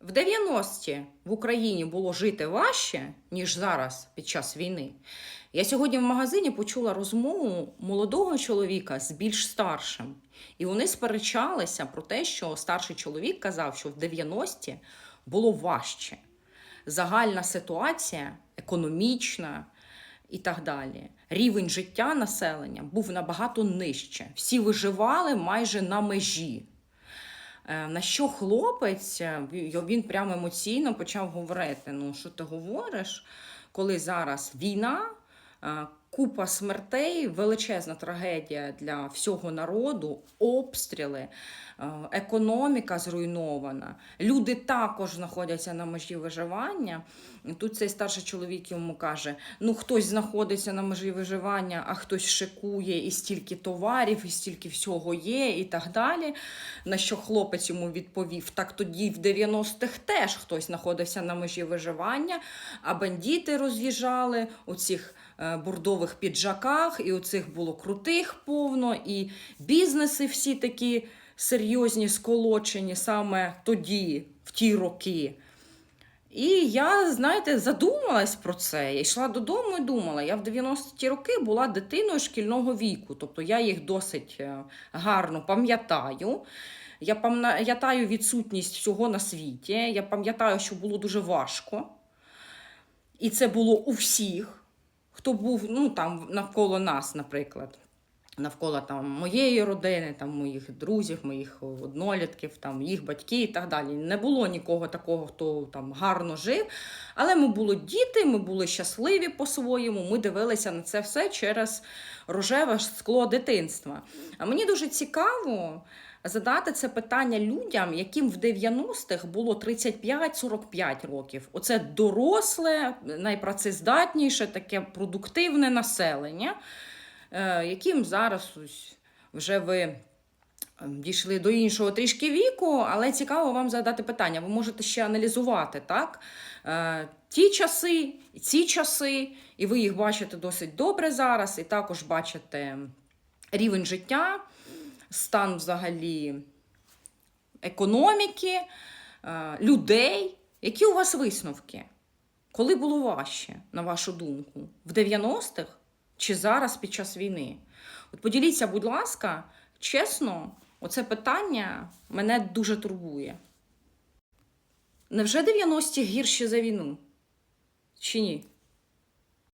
В 90-ті в Україні було жити важче, ніж зараз під час війни. Я сьогодні в магазині почула розмову молодого чоловіка з більш старшим. І вони сперечалися про те, що старший чоловік казав, що в 90-ті було важче. Загальна ситуація економічна і так далі. Рівень життя населення був набагато нижче. Всі виживали майже на межі. Е, На що хлопець, е, він прямо емоційно почав говорити: ну, що ти говориш, коли зараз війна, е, купа смертей, величезна трагедія для всього народу, обстріли, е, економіка зруйнована. Люди також знаходяться на межі виживання. Тут цей старший чоловік йому каже: ну хтось знаходиться на межі виживання, а хтось шикує і стільки товарів, і стільки всього є, і так далі. На що хлопець йому відповів: так тоді в 90-х теж хтось знаходився на межі виживання, а бандити роз'їжджали у цих е, бордових піджаках, і у цих було крутих повно, і бізнеси всі такі серйозні, сколочені саме тоді, в ті роки. І я, знаєте, задумалась про це. Я йшла додому і думала, я в 90-ті роки була дитиною шкільного віку, тобто я їх досить е, гарно пам'ятаю. Я пам'ятаю відсутність всього на світі. Я пам'ятаю, що було дуже важко. І це було у всіх, хто був ну, там, навколо нас, наприклад. Навколо там, моєї родини, там, моїх друзів, моїх однолітків, там, їх батьки і так далі. Не було нікого такого, хто там гарно жив. Але ми були діти, ми були щасливі по-своєму. Ми дивилися на це все через рожеве скло дитинства. А мені дуже цікаво задати це питання людям, яким в 90-х було 35-45 років. Оце доросле, найпрацездатніше, таке продуктивне населення, е, яким зараз ось вже ви е, дійшли до іншого трішки віку, але цікаво вам задати питання. Ви можете ще аналізувати, так? Е, Ті часи, і ці часи, і ви їх бачите досить добре зараз, і також бачите рівень життя, стан взагалі економіки, е, людей. Які у вас висновки? Коли було важче, на вашу думку? В 90-х чи зараз під час війни? От поділіться, будь ласка, чесно, оце питання мене дуже турбує. Невже 90-ті гірші за війну? Чи ні?